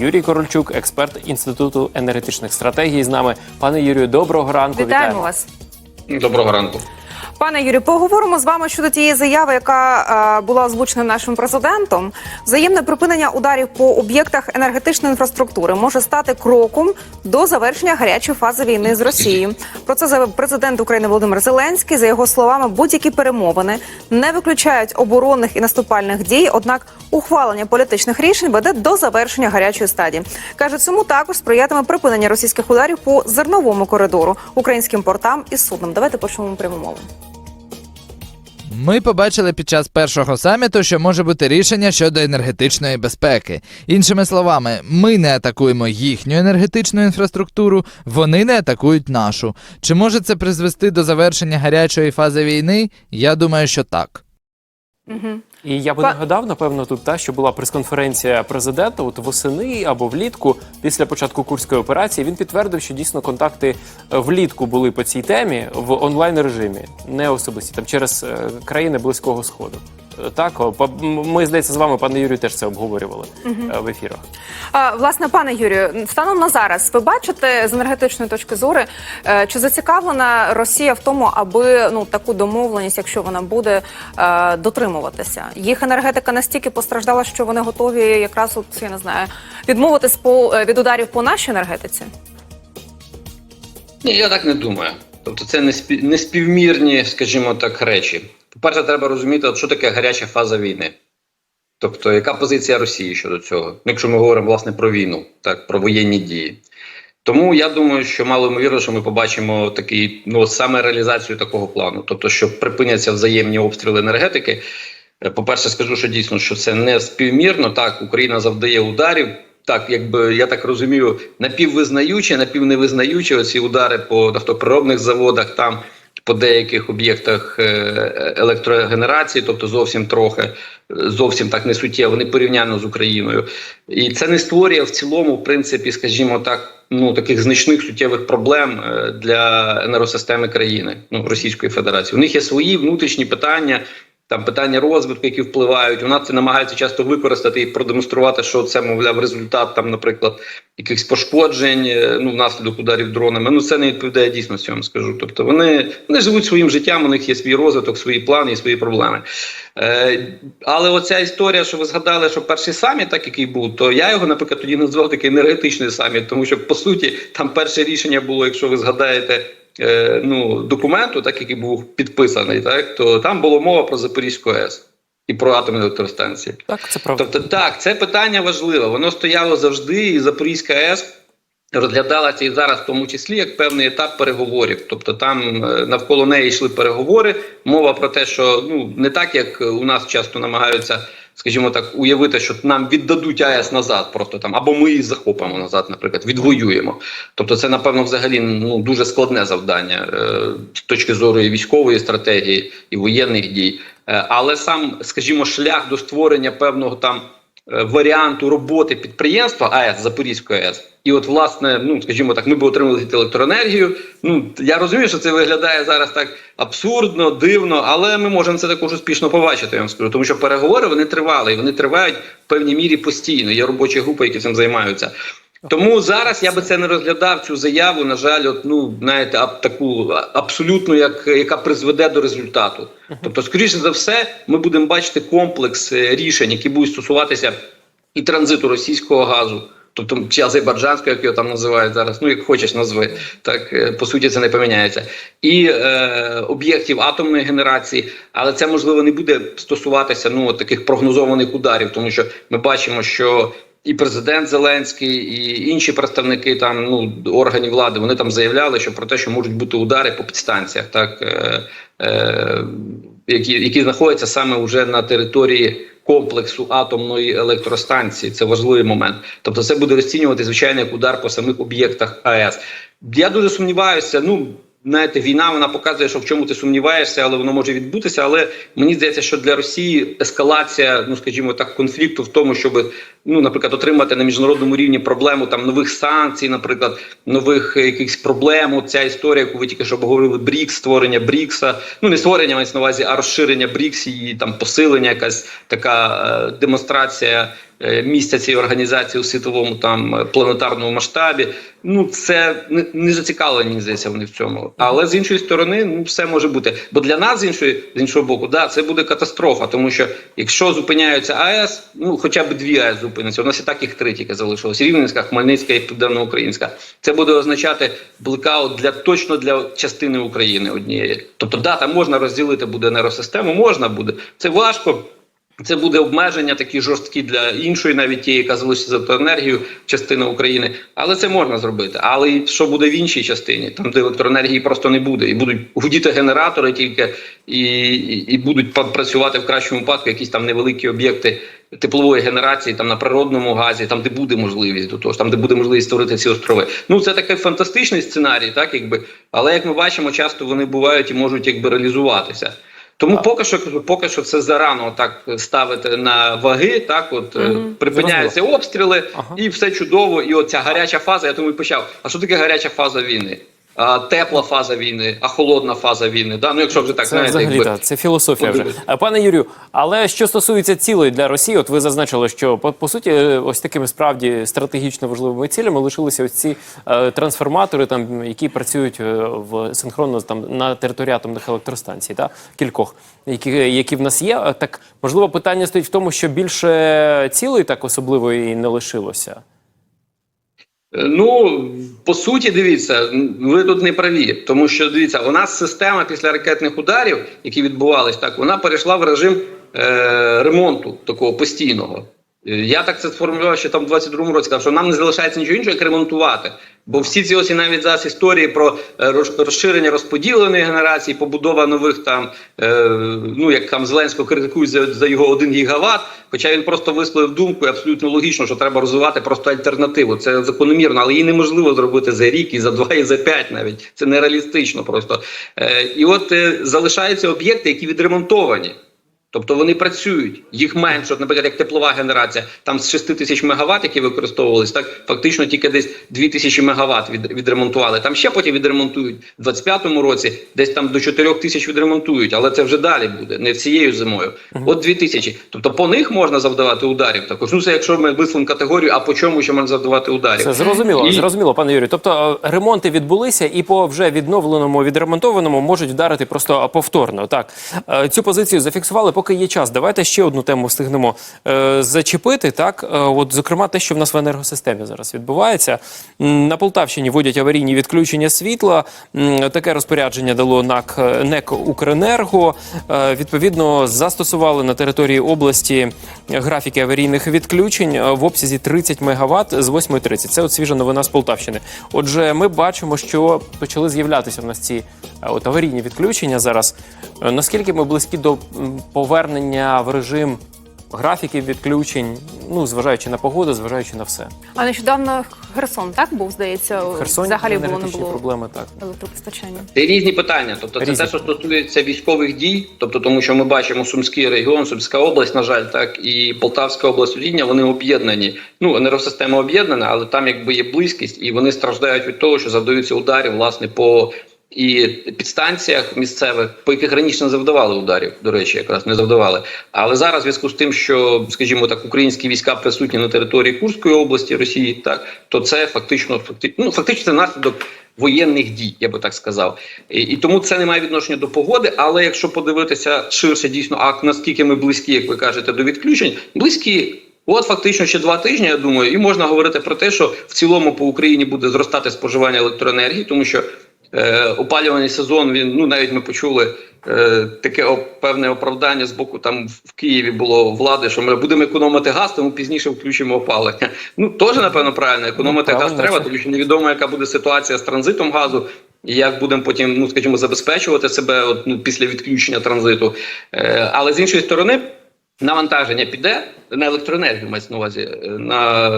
Юрій Корольчук, експерт інституту енергетичних стратегій, з нами. Пане Юрію, доброго ранку. Вітаємо вас. Доброго ранку. Пане Юрію, поговоримо з вами щодо тієї заяви, яка е, була озвучена нашим президентом. Взаємне припинення ударів по об'єктах енергетичної інфраструктури може стати кроком до завершення гарячої фази війни з Росією. Про це заявив президент України Володимир Зеленський. За його словами, будь-які перемовини не виключають оборонних і наступальних дій. Однак ухвалення політичних рішень веде до завершення гарячої стадії. каже, цьому також сприятиме припинення російських ударів по зерновому коридору, українським портам і суднам. Давайте почнемо пряму мову. Ми побачили під час першого саміту, що може бути рішення щодо енергетичної безпеки. Іншими словами, ми не атакуємо їхню енергетичну інфраструктуру, вони не атакують нашу. Чи може це призвести до завершення гарячої фази війни? Я думаю, що так. Угу. І я би Па- нагадав, напевно, тут та що була прес-конференція президента от восени або влітку після початку курської операції. Він підтвердив, що дійсно контакти е, влітку були по цій темі в онлайн режимі, не особисті там через е, країни близького сходу. Так, ми здається з вами, пане Юрію, теж це обговорювали е, в ефірах. А, власне, пане Юрію, станом на зараз, ви бачите з енергетичної точки зору, е, чи зацікавлена Росія в тому, аби ну таку домовленість, якщо вона буде е, дотримуватися? Їх енергетика настільки постраждала, що вони готові якраз от я не знаю відмовитись по від ударів по нашій енергетиці? Ні, я так не думаю. Тобто це не співмірні, скажімо так, речі. По-перше, треба розуміти, що таке гаряча фаза війни. Тобто, яка позиція Росії щодо цього, Ну, якщо ми говоримо власне про війну, так, про воєнні дії. Тому я думаю, що мало ймовірно, що ми побачимо такий, ну саме реалізацію такого плану. Тобто, що припиняться взаємні обстріли енергетики. Е, По-перше, скажу, що дійсно що це не співмірно. Так, Україна завдає ударів. Так, якби я так розумію, напіввизнаючі, напівневизнаючі оці удари по нафтоприробних заводах, там по деяких об'єктах е, електрогенерації, тобто зовсім трохи, е, зовсім так не суттєво, не порівняно з Україною. І це не створює в цілому, в принципі, скажімо так, ну таких значних суттєвих проблем е, для енергосистеми країни, ну Російської Федерації. У них є свої внутрішні питання. Там питання розвитку, які впливають, вона це намагається часто використати і продемонструвати, що це мовляв результат там, наприклад, якихось пошкоджень, е, ну внаслідок ударів дронами. Ну це не відповідає дійсності, я вам скажу. Тобто вони, вони живуть своїм життям, у них є свій розвиток, свої плани і свої проблеми. Е, але оця історія, що ви згадали, що перший саміт, так який був, то я його, наприклад, тоді назвав такий енергетичний саміт, тому що по суті там перше рішення було, якщо ви згадаєте. Е, Ну, документу, так який був підписаний, так то там було мова про Запорізьку АЕС і про атомні електростанції. Так, це правда. Тобто, так, це питання важливе. Воно стояло завжди, і Запорізька АЕС розглядалася і зараз, в тому числі, як певний етап переговорів. Тобто, там е, навколо неї йшли переговори. Мова про те, що ну не так, як у нас часто намагаються. Скажімо так, уявити, що нам віддадуть АЕС назад, просто там, або ми її захопимо назад, наприклад, відвоюємо. Тобто, це напевно взагалі ну дуже складне завдання е, з точки зору і військової стратегії і воєнних дій. Е, але сам, скажімо, шлях до створення певного там варіанту роботи підприємства АЕС Запорізької АЕС, і от власне, ну скажімо так, ми б отримали електроенергію. Ну я розумію, що це виглядає зараз так абсурдно, дивно, але ми можемо це також успішно побачити. Я вам скажу, тому що переговори вони тривали, і вони тривають в певній мірі постійно. Є робочі групи, які цим займаються. Тому зараз я би це не розглядав цю заяву. На жаль, от ну знаєте, аб, таку абсолютно, як яка призведе до результату. Тобто, скоріше за все, ми будемо бачити комплекс е, рішень, які будуть стосуватися і транзиту російського газу. Тобто чи азербайджанського, як його там називають зараз, ну як хочеш назви, так е, по суті це не поміняється, і е, об'єктів атомної генерації, але це можливо не буде стосуватися ну таких прогнозованих ударів, тому що ми бачимо, що і президент Зеленський, і інші представники там ну органів влади вони там заявляли, що про те, що можуть бути удари по підстанціях, так е, е, які, які знаходяться саме вже на території комплексу атомної електростанції. Це важливий момент. Тобто, це буде розцінювати звичайно як удар по самих об'єктах АЕС. Я дуже сумніваюся. Ну знаєте, війна вона показує, що в чому ти сумніваєшся, але воно може відбутися. Але мені здається, що для Росії ескалація, ну скажімо так, конфлікту в тому, щоб ну, наприклад, отримати на міжнародному рівні проблему там нових санкцій, наприклад, нових якихось проблем. Ця історія, яку ви тільки що обговорили, БРІКС, створення БРІКСа, ну не створення мається на увазі, а розширення БРІКС і там посилення, якась така е, демонстрація е, місця цієї організації у світовому там планетарному масштабі. Ну це не, не зацікавлені, здається, вони в цьому. Але з іншої сторони, ну все може бути. Бо для нас з іншої з іншого боку, да, це буде катастрофа, тому що якщо зупиняються АЕС, ну хоча б дві АЕС зупиняться. У нас і так їх три тільки залишилось: Рівненська, Хмельницька і Південноукраїнська. Це буде означати блекаут для точно для частини України однієї. Тобто, да, там можна розділити буде енергосистему, можна буде. Це важко. Це буде обмеження такі жорсткі для іншої, навіть тієї, яка залишиться за електроенергію, частини України. Але це можна зробити. Але що буде в іншій частині, там де електроенергії просто не буде, і будуть гудіти генератори тільки і, і, і будуть працювати в кращому випадку якісь там невеликі об'єкти теплової генерації, там на природному газі, там де буде можливість до того там де буде можливість створити ці острови. Ну це такий фантастичний сценарій, так якби. Але як ми бачимо, часто вони бувають і можуть якби реалізуватися. Тому поки що поки що це зарано так ставити на ваги. Так, от угу. припиняються обстріли, Ага. і все чудово. І оця гаряча фаза. Я тому і почав. А що таке гаряча фаза війни? Тепла фаза війни, а холодна фаза війни. Да? Ну, якщо вже так Це знаєте, взагалі якби. так, це філософія вже. Е, Пане Юрію, але що стосується цілей для Росії, от ви зазначили, що по, по суті, е, ось такими справді стратегічно важливими цілями лишилися ось ці е, трансформатори, там які працюють е, в синхронно там на території атомних електростанцій, та кількох, які, які в нас є. Так можливо, питання стоїть в тому, що більше цілей так особливо і не лишилося. Ну по суті, дивіться, ви тут не праві, тому що дивіться, у нас система після ракетних ударів, які відбувались, так вона перейшла в режим е, ремонту такого постійного. Е, Я так це сформулював ще там в 22-му році, сказав, що нам не залишається нічого іншого, як ремонтувати. Бо всі ці ось навіть зараз історії про е, розширення розподіленої генерації, побудова нових там, е, ну як там Зеленського критикують за, за його один гігават. Хоча він просто висловив думку і абсолютно логічно, що треба розвивати просто альтернативу. Це закономірно, але її неможливо зробити за рік, і за два, і за п'ять навіть. Це нереалістично просто. Е, і от е, залишаються об'єкти, які відремонтовані. Тобто вони працюють, їх менше, от, наприклад, як теплова генерація, там з 6 тисяч мегаватт, які використовувались, так фактично тільки десь 2 тисячі мегаватт від, відремонтували. Там ще потім відремонтують в 25-му році, десь там до 4 тисяч відремонтують, але це вже далі буде, не цією зимою. От 2 тисячі. Тобто по них можна завдавати ударів. Також ну це якщо ми висловимо категорію, а по чому ще можна завдавати ударів? Це зрозуміло, І- зрозуміло, пане Юрію. Тобто е, ремонти відбулися, і по вже відновленому, відремонтованому можуть вдарити просто повторно. Так Е, цю позицію зафіксували, поки є час. Давайте ще одну тему встигнемо е, зачепити. Так, Е, от зокрема, те, що в нас в енергосистемі зараз відбувається. На Полтавщині вводять аварійні відключення світла. Таке розпорядження дало НАК е, НЕК Укренерго. Е, Відповідно, застосували на території області графіки аварійних відключень е, в обсязі 30 МВт з 8.30. Це от свіжа новина з Полтавщини. Отже, ми бачимо, що почали з'являтися в нас ці е, от аварійні відключення зараз. Наскільки ми близькі до повернення в режим графіків відключень, ну зважаючи на погоду, зважаючи на все. А нещодавно Херсон так був, здається, В Херсоні взагалі було не енергетичні було проблеми так. електропостачання. Це різні питання. Тобто, це Різні. те, що стосується військових дій, тобто, тому що ми бачимо Сумський регіон, Сумська область, на жаль, так і Полтавська область Удіння, вони об'єднані. Ну, енергосистема об'єднана, але там якби є близькість, і вони страждають від того, що завдаються ударів власне по і підстанціях місцевих, по яких раніше не завдавали ударів, до речі, якраз не завдавали. Але зараз, в зв'язку з тим, що, скажімо так, українські війська присутні на території Курської області Росії, так то це фактично факти, ну, фактично це наслідок воєнних дій, я би так сказав. І, і тому це не має відношення до погоди. Але якщо подивитися ширше, дійсно, а наскільки ми близькі, як ви кажете, до відключень, близькі. От фактично ще два тижні, я думаю, і можна говорити про те, що в цілому по Україні буде зростати споживання електроенергії, тому що е, опалювальний сезон він ну навіть ми почули е, таке о, певне оправдання з боку там в Києві було влади, що ми будемо економити газ, тому пізніше включимо опалення. Ну теж напевно правильно економити Ну, газ треба, тому що невідомо, яка буде ситуація з транзитом газу. І як будемо потім, ну скажімо, забезпечувати себе от, ну, після відключення транзиту. Е, але з іншої сторони, навантаження піде на електроенергію, мається на увазі, е, на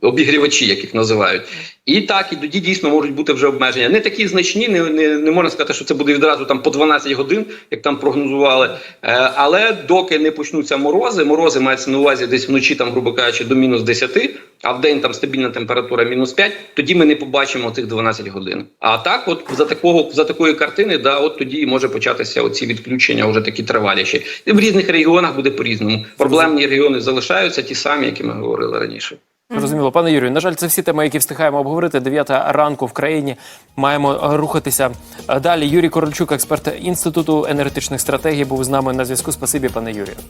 обігрівачі, як їх називають. І так, і тоді дійсно можуть бути вже обмеження. Не такі значні, не, не, не можна сказати, що це буде відразу там по 12 годин, як там прогнозували. Е, але доки не почнуться морози, морози мається на увазі десь вночі, там, грубо кажучи, до мінус 10, а в день там стабільна температура мінус 5, тоді ми не побачимо цих 12 годин. А так, от за такого за такої картини, да, от тоді може початися оці відключення, вже такі триваліші. І в різних регіонах буде по-різному. Проблемні регіони залишаються ті самі, які ми говорили раніше. Зрозуміло, пане Юрію. На жаль, це всі теми, які встигаємо обговорити. Дев'ята ранку в країні. Маємо рухатися е, далі. Юрій Корольчук, експерт інституту енергетичних стратегій, був з нами на зв'язку. Спасибі, пане Юрію.